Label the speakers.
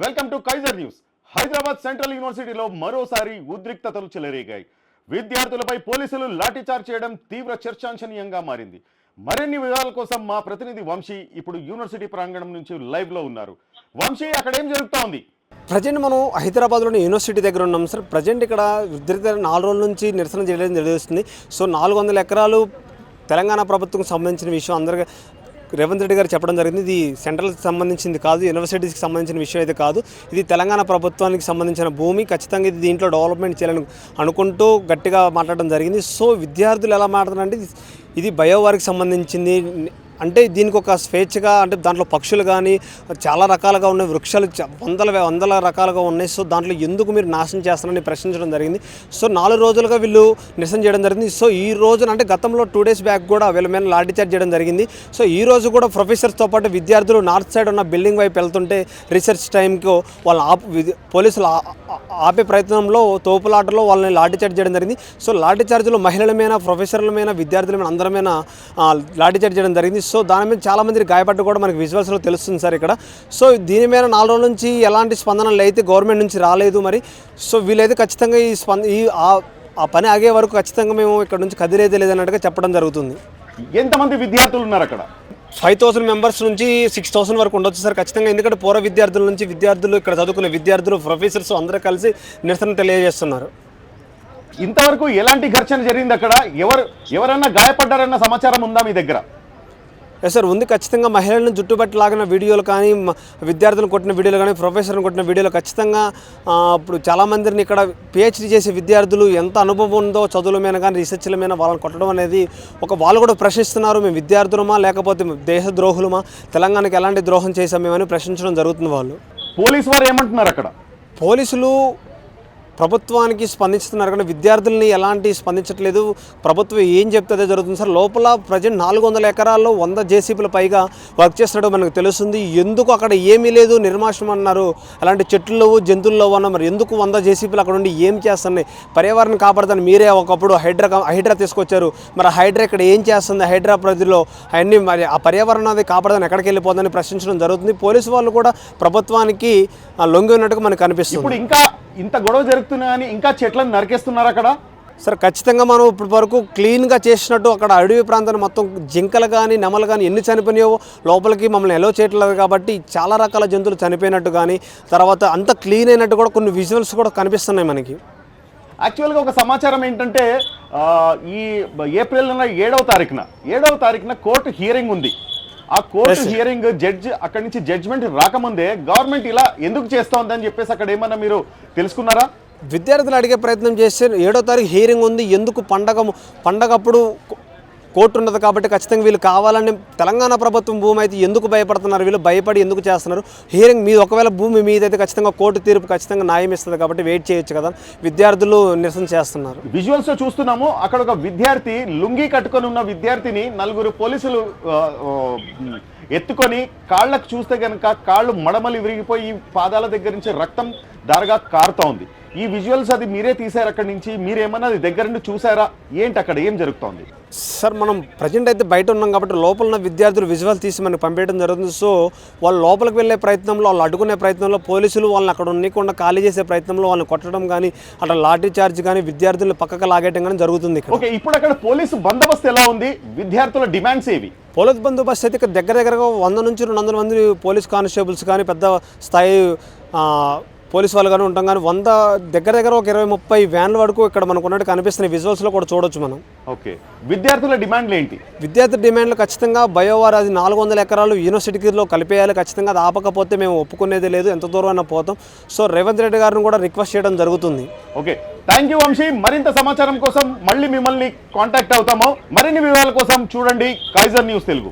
Speaker 1: Welcome to Kaizer news. Hyderabad central యూనివర్సిటీలో మరోసారి ఉద్రిక్తతలు చెలరేగాయి. విద్యార్థులపై పోలీసులు లాఠీచార్జ్ చేయడం తీవ్ర చర్చాంశనీయంగా మారింది. మరిన్ని వివరాల కోసం మా ప్రతినిధి వంశీ ఇప్పుడు యూనివర్సిటీ ప్రాంగణం నుంచి లైవ్లో ఉన్నారు. వంశీ అక్కడ ఏం జరుగుతోంది? ఉంది
Speaker 2: ప్రజెంట్ మనం హైదరాబాద్లోని యూనివర్సిటీ దగ్గర ఉన్నాం సార్. ప్రజెంట్ ఇక్కడ ఉద్రిక్త నాలుగు రోజుల నుంచి నిరసన చేయడం జరుగుతుంది. సో నాలుగు వందల ఎకరాలు తెలంగాణ ప్రభుత్వం సంబంధించిన విషయం అందరికీ రేవంత్ రెడ్డి గారు చెప్పడం జరిగింది ఇది సెంట్రల్కి సంబంధించింది కాదు యూనివర్సిటీస్కి సంబంధించిన విషయం అయితే కాదు. ఇది తెలంగాణ ప్రభుత్వానికి సంబంధించిన భూమి ఖచ్చితంగా ఇది దీంట్లో డెవలప్మెంట్ చేయాలని అనుకుంటూ గట్టిగా మాట్లాడడం జరిగింది. సో విద్యార్థులు ఎలా మాట్లాడారంటే ఇది- ఇది బయోవారికి సంబంధించింది అంటే దీనికి ఒక స్వేచ్ఛగా అంటే దాంట్లో పక్షులు కానీ చాలా రకాలుగా ఉన్నాయి వృక్షాలు వందల వందల రకాలుగా ఉన్నాయి. సో దాంట్లో ఎందుకు మీరు నాశనం చేస్తారని ప్రశ్నించడం జరిగింది. సో నాలుగు రోజులుగా వీళ్ళు నిరసన చేయడం జరిగింది. సో ఈ రోజున అంటే గతంలో టూ డేస్ బ్యాక్ కూడా వీళ్ళ మీద లాఠీ చార్జ్ చేయడం జరిగింది. సో ఈ రోజు కూడా ప్రొఫెసర్స్తో పాటు విద్యార్థులు నార్త్ సైడ్ ఉన్న బిల్డింగ్ వైపు వెళ్తుంటే రీసెర్చ్ టైంకి వాళ్ళు ఆపు పోలీసులు ఆపే ప్రయత్నంలో తోపులాటలో వాళ్ళని లాఠీ చార్జ్ చేయడం జరిగింది. సో లాఠీ చార్జ్లో మహిళల మీద ప్రొఫెసర్ల మీద విద్యార్థుల మీద అందరి మీద లాఠీ చార్జ్ చేయడం జరిగింది. సో దాని మీద చాలా మంది గాయపడ్డ కూడా మనకి విజువల్స్లో తెలుస్తుంది సార్ ఇక్కడ. సో దీని మీద నాలుగు రోజుల నుంచి ఎలాంటి స్పందనలు అయితే గవర్నమెంట్ నుంచి రాలేదు మరి. సో వీళ్ళైతే ఖచ్చితంగా ఈ స్పంద ఈ ఆ- ఆ పని ఆగే వరకు ఖచ్చితంగా మేము ఇక్కడ నుంచి కదిలేదే లేదన్నట్టుగా చెప్పడం జరుగుతుంది.
Speaker 1: ఎంతమంది విద్యార్థులు ఉన్నారు అక్కడ?
Speaker 2: ఫైవ్ థౌసండ్ మెంబర్స్ నుంచి సిక్స్ థౌసండ్ వరకు ఉండొచ్చు సార్ ఖచ్చితంగా. ఎందుకంటే పూర్వ విద్యార్థుల నుంచి విద్యార్థులు ఇక్కడ చదువుకునే విద్యార్థులు ప్రొఫెసర్స్ అందరూ కలిసి నిరసన తెలియజేస్తున్నారు.
Speaker 1: ఇంతవరకు ఎలాంటి ఘర్షణ జరిగింది అక్కడ? ఎవరు ఎవరన్నా గాయపడ్డారన్న సమాచారం ఉందా మీ దగ్గర?
Speaker 2: ఎస్ సార్ ఉంది ఖచ్చితంగా. మహిళలను జుట్టుబట్టి లాగిన వీడియోలు కానీ విద్యార్థులను కొట్టిన వీడియోలు కానీ ప్రొఫెసర్ని కొట్టిన వీడియోలు ఖచ్చితంగా ఇప్పుడు చాలామందిని ఇక్కడ పిహెచ్డి చేసే విద్యార్థులు ఎంత అనుభవం ఉందో చదువుల మీద కానీ రీసెర్చ్ల మీద వాళ్ళని కొట్టడం అనేది ఒక వాళ్ళు కూడా ప్రశ్నిస్తున్నారు. మేము విద్యార్థులమా లేకపోతే దేశ ద్రోహులమా? తెలంగాణకి ఎలాంటి ద్రోహం చేశాం మేమని ప్రశ్నించడం జరుగుతుంది వాళ్ళు.
Speaker 1: పోలీస్ వారు ఏమంటున్నారు అక్కడ?
Speaker 2: పోలీసులు ప్రభుత్వానికి స్పందిస్తున్నారు కానీ విద్యార్థుల్ని ఎలాంటి స్పందించట్లేదు. ప్రభుత్వం ఏం చెప్తే జరుగుతుంది. సార్ లోపల ప్రజెంట్ నాలుగు వందల ఎకరాల్లో వంద జేసీపీల పైగా వర్క్ చేస్తున్నాడు మనకు తెలుస్తుంది. ఎందుకు అక్కడ ఏమీ లేదు? నిర్మాషం అన్నారు. అలాంటి చెట్లు లేవు జంతువులు లేవు అన్న మరి ఎందుకు వంద జేసీపీలు అక్కడ ఉండి ఏం చేస్తున్నాయి? పర్యావరణం కాపాడుతాను మీరే ఒకప్పుడు హైడ్రా హైడ్రా తీసుకొచ్చారు. మరి హైడ్రా ఇక్కడ ఏం చేస్తుంది? హైడ్రా పరిధిలో అవన్నీ మరి ఆ పర్యావరణం అది కాపాడదని ఎక్కడికి వెళ్ళిపోతుందని ప్రశ్నించడం జరుగుతుంది. పోలీసు వాళ్ళు కూడా ప్రభుత్వానికి లొంగి ఉన్నట్టుగా మనకు కనిపిస్తుంది
Speaker 1: ఇప్పుడు ఇంకా ఇంత గొడవ జరుగుతున్నా అని ఇంకా చెట్లను నరికేస్తున్నారు అక్కడ?
Speaker 2: సార్ ఖచ్చితంగా మనం ఇప్పటి వరకు క్లీన్గా చేసినట్టు అక్కడ అడవి ప్రాంతాన్ని మొత్తం జింకలు కానీ నెమలు కానీ ఎన్ని చనిపోయినాయో లోపలికి మమ్మల్ని ఎలో చేయట్లేదు కాబట్టి చాలా రకాల జంతువులు చనిపోయినట్టు కానీ తర్వాత అంత క్లీన్ అయినట్టు కూడా కొన్ని విజువల్స్ కూడా కనిపిస్తున్నాయి మనకి.
Speaker 1: యాక్చువల్గా ఒక సమాచారం ఏంటంటే ఈ ఏప్రిల్ నెల ఏడవ తారీఖున ఏడవ తారీఖున కోర్టు హియరింగ్ ఉంది. ఆ కోర్టు హియరింగ్ జడ్జ్ అక్కడి నుంచి జడ్జ్మెంట్ రాకముందే గవర్నమెంట్ ఇలా ఎందుకు చేస్తోందని చెప్పేసి అక్కడ ఏమన్నా మీరు తెలుసుకున్నారా?
Speaker 2: విద్యార్థులు అడిగే ప్రయత్నం చేస్తే ఏడో తారీఖు హీరింగ్ ఉంది ఎందుకు పండగ పండగప్పుడు కోర్టు ఉన్నది కాబట్టి ఖచ్చితంగా వీళ్ళు కావాలని తెలంగాణ ప్రభుత్వం భూమి అయితే ఎందుకు భయపడుతున్నారు? వీళ్ళు భయపడి ఎందుకు చేస్తున్నారు? హీరింగ్ మీ ఒకవేళ భూమి మీదైతే ఖచ్చితంగా కోర్టు తీర్పు ఖచ్చితంగా న్యాయం ఇస్తుంది కాబట్టి వెయిట్ చేయొచ్చు కదా. విద్యార్థులు నిరసన చేస్తున్నారు.
Speaker 1: విజువల్స్లో చూస్తున్నాము అక్కడ ఒక విద్యార్థి లుంగి కట్టుకొని ఉన్న విద్యార్థిని నలుగురు పోలీసులు ఎత్తుకొని కాళ్ళకు చూస్తే కనుక కాళ్ళు మడమలు విరిగిపోయి పాదాల దగ్గర నుంచి రక్తం దారగా కారుతా ఉంది. ఈ విజువల్స్ అది మీరే తీసారు అక్కడి నుంచి? మీరేమన్నా అది దగ్గర నుండి చూసారా ఏంటి అక్కడ? ఏం జరుగుతోంది?
Speaker 2: సార్ మనం ప్రజెంట్ అయితే బయట ఉన్నాం కాబట్టి లోపల ఉన్న విద్యార్థులు విజువల్ తీసి మనకు పంపించడం జరుగుతుంది. సో వాళ్ళు లోపలికి వెళ్ళే ప్రయత్నంలో వాళ్ళు అడ్డుకునే ప్రయత్నంలో పోలీసులు వాళ్ళని అక్కడ ఉండకుండా ఖాళీ చేసే ప్రయత్నంలో వాళ్ళని కొట్టడం కానీ అట్లా లాఠీ చార్జ్ కానీ విద్యార్థులను పక్కకు లాగేయడం కానీ జరుగుతుంది
Speaker 1: ఓకే ఇప్పుడు అక్కడ పోలీసు బందోబస్తు ఎలా ఉంది? విద్యార్థుల డిమాండ్స్ ఏవి?
Speaker 2: పోలీస్ బందోబస్తు అయితే ఇక్కడ దగ్గర దగ్గరగా వంద నుంచి రెండు వందల మంది పోలీస్ కానిస్టేబుల్స్ కానీ పెద్ద స్థాయి పోలీస్ వాళ్ళు కానీ ఉంటాం కానీ వంద దగ్గర దగ్గర ఒక ఇరవై ముప్పై వ్యాన్ల వరకు ఇక్కడ మనకు ఉన్నట్టు కనిపిస్తున్నాయి విజువల్స్లో కూడా చూడొచ్చు మనం.
Speaker 1: ఓకే. విద్యార్థుల డిమాండ్లు ఏంటి?
Speaker 2: విద్యార్థి డిమాండ్లు ఖచ్చితంగా బయోవార్ అది నాలుగు వందల ఎకరాలు యూనివర్సిటీలో కలిపేయాలి. ఖచ్చితంగా అది ఆపకపోతే మేము ఒప్పుకునేది లేదు. ఎంత దూరం అయినా పోతాం. సో రేవంత్ రెడ్డి గారిని కూడా రిక్వెస్ట్ చేయడం జరుగుతుంది.
Speaker 1: ఓకే. Thank you Vamsi. మరింత సమాచారం కోసం మళ్ళీ మిమ్మల్ని కాంటాక్ట్ అవుతాము. మరిన్ని వివరాల కోసం చూడండి కైజర్ న్యూస్ తెలుగు